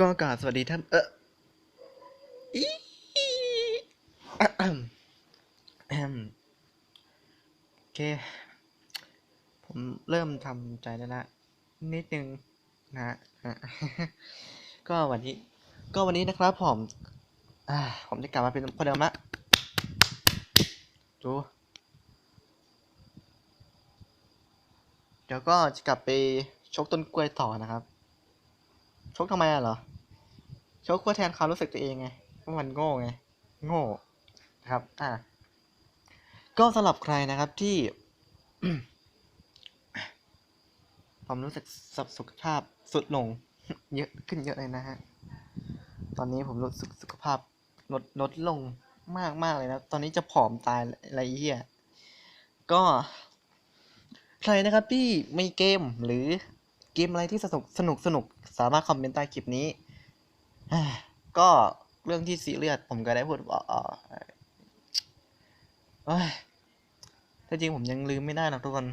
ก็กราบสวัสดีท่าน เอออีอะแอมโอเค ผมเริ่มทำใจแล้วละนิดนึงนะฮะก็วันนี้ ก็วันนี้นะครับผมอ่าผมจะกลับมาเป็นคนเดิมละดู เดี๋ยวก็จะกลับไปชกต้นกล้วยต่อนะครับ ชกทำไมอะเหรอ ชกเพื่อแทนความรู้สึกตัวเองไงว่ามันโง่ไง โง่นะครับ อ่า ก็สำหรับใครนะครับที่ความรู้สึกสับสุขภาพสุดลง เยอะขึ้นเยอะเลยนะฮะ ตอนนี้ผมรู้สึกสุขภาพลดลดลงมากมากเลยนะ ตอนนี้จะผอมตายอะไรเหี้ย ก็ใครนะครับที่มีเกมหรือเกมอะไรที่สนุกสนุกสนุกสามารถคอมเมนต์ใต้คลิปนี้ ก็เรื่องที่ซีเรียสผมก็ได้พูดว่าเออเอ้ยแต่จริงผมยังลืมไม่ได้นะทุกคน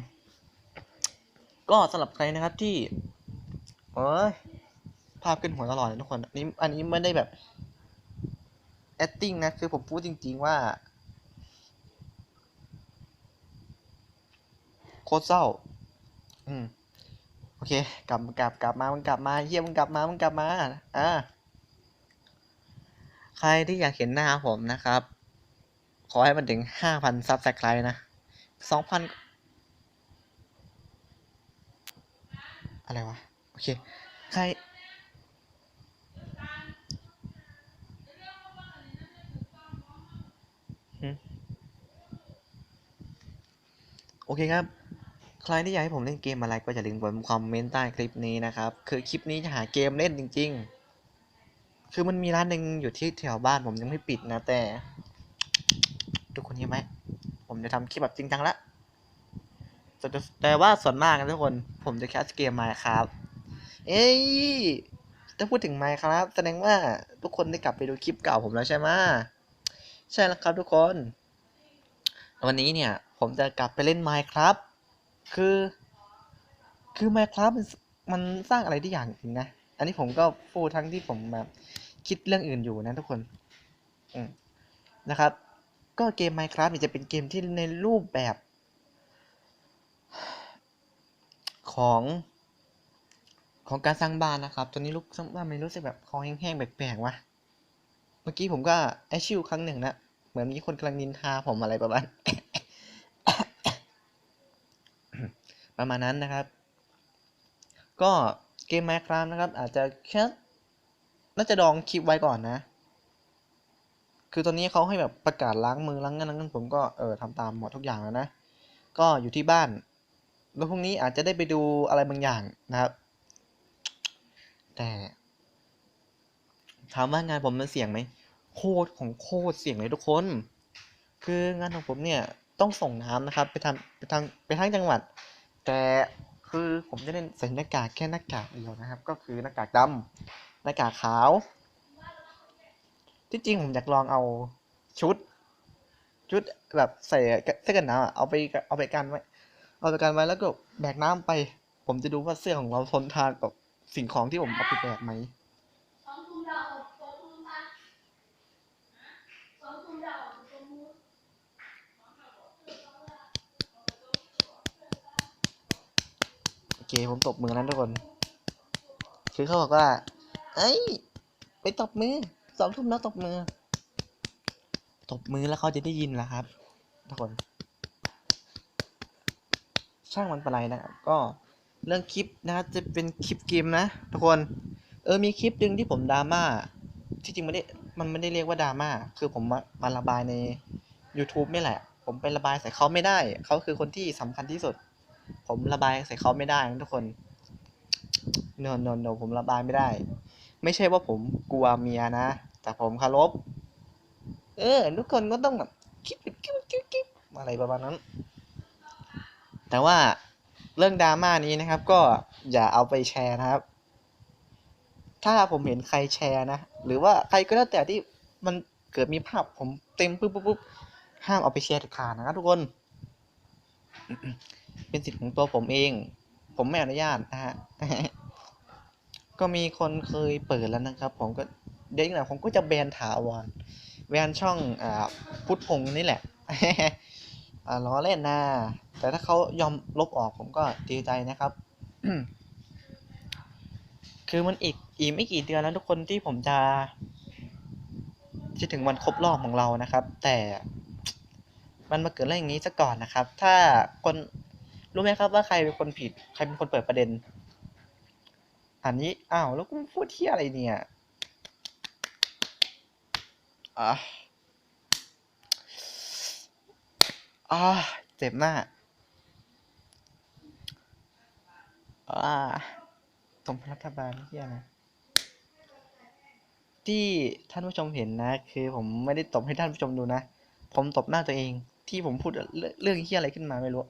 ก็สำหรับใครนะครับที่เอ้ยภาพขึ้นหัวตลอดเลยทุกคนอันนี้อันนี้ไม่ได้แบบ acting นะคือผมพูดจริง ๆว่าโคตรเศร้า อืม โอเค กลับกลับกลับมามึงกลับมาเฮียมึงกลับมามึงกลับมา อ่า ใครที่อยากเห็นหน้าผมนะครับ ขอให้มันถึงห้าพันซับสไครต์นะสองพันอะไรวะ โอเค ใคร โอเคครับ ใครที่อยากให้ผมเล่นเกมอะไรก็อย่าลืมกดคอมเมนต์ใต้คลิปนี้นะครับ คือคลิปนี้จะหาเกมเล่นจริง ๆ คือมันมีร้านหนึ่งอยู่ที่แถวบ้านผมยังไม่ปิดนะแต่ ทุกคนเห็นไหม ผมจะทำคลิปแบบจริงจังละแต่แต่ว่าส่วนมากนะทุกคน ผมจะแคสเกมมาครับ เอ้ยถ้าพูดถึงไมค์ครับ แสดงว่าทุกคนได้กลับไปดูคลิปเก่าผมแล้วใช่ไหมใช่แล้วครับทุกคน วันนี้เนี่ย ผมจะกลับไปเล่นไมค์ครับ คือ คือไมค์ครับมันมันสร้างอะไรได้อย่างจริงนะ อันนี้ผมก็พูดทั้งที่ผมแบบคิดเรื่องอื่นอยู่นะทุกคนอืมนะครับ ก็เกม Minecraft เนี่ยจะเป็นเกมที่ในรูปแบบ ของของการสร้างบ้านนะครับตัวนี้ลูกสร้างบ้านมันรู้สึกแบบคอแห้งๆแปลกๆวะเมื่อกี้ผมก็ไอชิวครั้งหนึ่งนะ เหมือนมีคนกำลังนินทาผมอะไรประมาณ ประมาณนั้นนะครับ ก็ เกม Minecraft นะครับ อาจจะแค่น่าจะดองคลิปไว้ก่อนนะ คือตอนนี้เขาให้แบบประกาศล้างมือล้างเงินล้างเงินผมก็เออทำตามหมดทุกอย่างแล้วนะ ก็อยู่ที่บ้าน แล้วพรุ่งนี้อาจจะได้ไปดูอะไรบางอย่างนะครับ แต่ถามว่างานผมมันเสี่ยงไหมโคตรของโคตรเสี่ยงเลยทุกคน คืองานของผมเนี่ยต้องส่งน้ำนะครับ ไปทำไปทางไปทางจังหวัด แต่ คือผมจะเล่นใส่หน้ากากแค่หน้ากากเดียวนะครับ ก็คือหน้ากากดำหน้ากากขาว ที่จริงผมอยากลองเอาชุด ชุดแบบใส่เสื้อกันหนาวเอาไปเอาไปกันไว้เอาไปกันไว้แล้วก็แบกน้ำไป ผมจะดูว่าเสื้อของเราทนทานกับสิ่งของที่ผมเอาไปแบกไหม สองทุ่มดาวสองทุ่มปะสองทุ่มดาวสองทุ่ม โอ เคผมตบมือนั้นทุกคน คือเขาบอกว่า เอ้ย ไปตบมือสองทุ่มแล้วตบมือ ตบมือแล้วเขาจะได้ยินแหละครับ ทุกคน ช่างมันเป็นไรนะครับก็เรื่องคลิปนะครับจะเป็นคลิปเกมนะ ทุกคน เออมีคลิปหนึ่งที่ผมดราม่าที่จริงไม่ได้มันไม่ได้เรียกว่าดราม่าคือผมมามาระบายใน YouTube นี่แหละ ผมไประบายใส่เขาไม่ได้ เขาคือคนที่สำคัญที่สุด ผมระบายใส่เขาไม่ได้นะทุกคนโนนนผมระบายไม่ได้ ไม่ใช่ว่าผมกลัวเมียนะ แต่ผมคารพเออ ทุกคนก็ต้องแบบคิดแบบกิ๊บกิ๊บกิ๊บอะไรประมาณนั้น แต่ว่าเรื่องดราม่านี้นะครับ ก็อย่าเอาไปแชร์นะครับ ถ้าผมเห็นใครแชร์นะ หรือว่าใครก็แล้วแต่ที่มันเกิดมีภาพผมเต็มปุ๊บปุ๊บปุ๊บห้ามเอาไปแชร์เด็ดขาดนะครับทุกคน เป็นสิทธิ์ของตัวผมเอง ผมไม่อนุญาตนะฮะก็มีคนเคยเปิดแล้วนะครับ ผมก็เดี๋ยวอีกหน่อยผมก็จะแบนถาวรแบนช่องอ่าพุทธพงษ์นี่แหละล้อเล่นนะแต่ถ้าเขายอมลบออกผมก็ดีใจนะครับ คือมันอีกอีกไม่กี่เดือนแล้วทุกคนที่ผมจะจะถึงวันครบรอบของเรานะครับ แต่มันมาเกิดเรื่องอย่างนี้ซะก่อนนะครับ ถ้าคน รู้ไหมครับว่าใครเป็นคนผิด ใครเป็นคนเปิดประเด็น อันนี้ อ้าว แล้วกูพูดที่อะไรเนี่ยอะอ่าเจ็บหน้าอ่าตรงรัฐบาลที่อะไรที่ท่านผู้ชมเห็นนะ คือผมไม่ได้ตบให้ท่านผู้ชมดูนะ ผมตบหน้าตัวเอง ที่ผมพูดเรื่องเรื่องที่อะไรขึ้นมาไม่รู้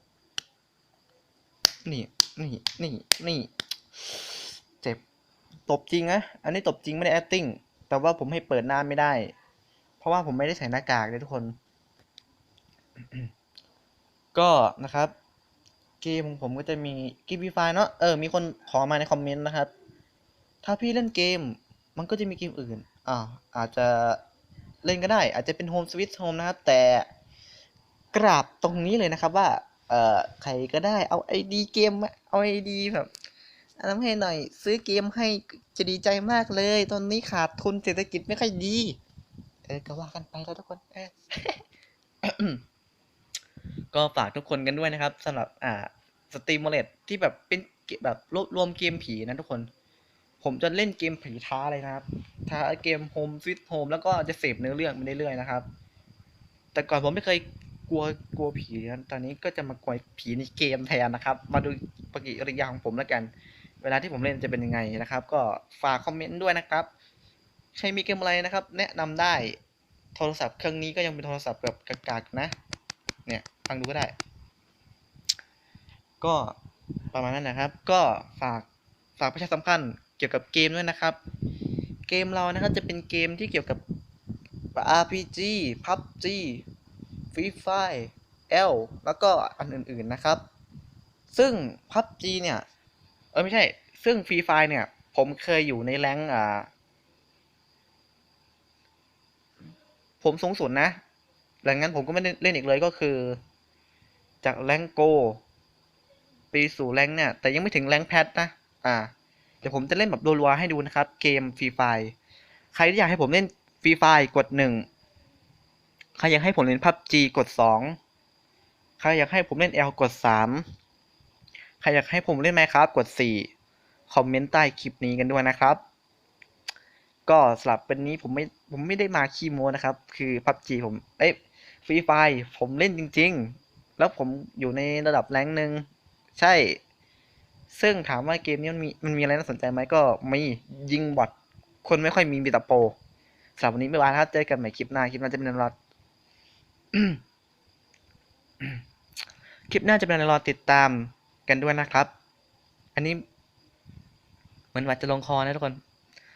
นี่ นี่ นี่ นี่ เจ็บ ตบจริงนะ อันนี้ตบจริงไม่ได้ acting แต่ว่าผมให้เปิดหน้าไม่ได้ เพราะว่าผมไม่ได้ใส่หน้ากากเลยทุกคน ก็นะครับเกมของผมก็จะมีกมฟรีไฟเนาะ เออ มีคนขอมาในคอมเมนต์นะครับ ถ้าพี่เล่นเกม มันก็จะมีเกมอื่น อ่า อาจจะเล่นก็ได้ อาจจะเป็น Home Sweet Home นะครับ แต่กราบตรงนี้เลยนะครับว่า เอ่อใครก็ได้เอาไอดีเกมมาเอาไอดีแบบอันนั้นให้หน่อย ซื้อเกมให้จะดีใจมากเลย ตอนนี้ขาดทุนเศรษฐกิจไม่ค่อยดีเออก็ว่ากันไปแล้วทุกคนเออก็ฝากทุกคนกันด้วยนะครับสำหรับอ่าสตรีมโมเลตที่แบบเป็นแบบรวบรวมเกมผีนะทุกคน ผมจะเล่นเกมผีท้าเลยนะครับ ท้าเกม Home Sweet Home แล้วก็จะเสพเนื้อเรื่องไปเรื่อยๆนะครับ แต่ก่อนผมไม่เคย กลัวกลัวผีตอนนี้ก็จะมากลัวผีในเกมแทนนะครับ มาดูปฏิกิริยาของผมแล้วกัน เวลาที่ผมเล่นจะเป็นยังไงนะครับ ก็ฝากคอมเมนต์ด้วยนะครับ ใครมีเกมอะไรนะครับ แนะนำได้โทรศัพท์เครื่องนี้ก็ยังเป็นโทรศัพท์แบบกากๆนะ เนี่ยฟังดูก็ได้ ก็ประมาณนั้นนะครับ ก็ฝากฝากประชาสัมพันธ์เกี่ยวกับเกมด้วยนะครับ เกมเรานะครับจะเป็นเกมที่เกี่ยวกับ RPG PUBG Free Fire L แล้วก็อันอื่นๆนะครับ ซึ่ง PUBG เนี่ย เออไม่ใช่ ซึ่ง Free Fire เนี่ย ผมเคยอยู่ในแรงอ่า ผมสูงสุดนะ หลังนั้นผมก็ไม่เล่นอีกเลยก็คือ จากแรงโกไปสู่แรงเนี่ย แต่ยังไม่ถึงแรงแพทนะ อ่า เดี๋ยวผมจะเล่นแบบรัวๆให้ดูนะครับ เกมฟรีไฟใครที่อยากให้ผมเล่นฟรีไฟกดหนึ่ง ใครอยากให้ผมเล่นพับจีกดสองใครอยากให้ผมเล่น L กดสามใครอยากให้ผมเล่นไมครับกดสี่คอมเมนต์ใต้คลิปนี้กันด้วยนะครับ ก็สลับเป็นนี้ผมไม่ผมไม่ได้มาขี้โม้นะครับ คือพับจีผมเอ้ยฟรีไฟผมเล่นจริง ๆ แล้วผมอยู่ในระดับแรงหนึ่งใช่ ซึ่งถามว่าเกมนี้มันมีมันมีอะไรน่าสนใจไหมก็มียิงบอทคนไม่ค่อยมีมีแต่โปรสำหรับวันนี้ไม่ว่าครับเจอกันใหม่คลิปหน้าคลิปหน้าจะเป็นอะไรอ คลิปหน้าจะเป็นอะไรรอติดตามกันด้วยนะครับ อันนี้เหมือนว่าจะลงคอนะทุกคน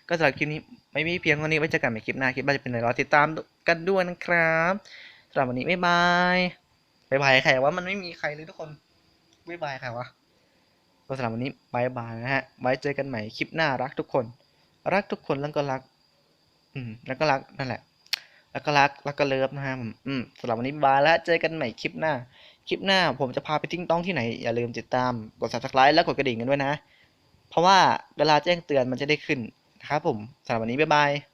ก็สำหรับคลิปนี้ไม่มีเพียงเท่านี้ไว้เจอกันใหม่คลิปหน้าคลิปหน้าจะเป็นอะไรรอติดตามกันด้วยนะครับสำหรับวันนี้บ๊ายบายบ๊ายบายใครว่ามันไม่มีใครเลยทุกคนบ๊ายบายใครวะก็สำหรับวันนี้บายบายนะฮะ ไว้เจอกันใหม่คลิปหน้ารักทุกคน รักทุกคนแล้วก็รัก อืม แล้วก็รักนั่นแหละ แล้วก็รักแล้วก็เลิฟนะฮะอืมสำหรับวันนี้บายแล้วเจอกันใหม่คลิปหน้า คลิปหน้าผมจะพาไปทิ้งต้องที่ไหน อย่าลืมติดตามกด subscribe และกดกระดิ่งกันด้วยนะ เพราะว่าเวลาแจ้งเตือนมันจะได้ขึ้นนะครับผมสำหรับวันนี้บ๊ายบาย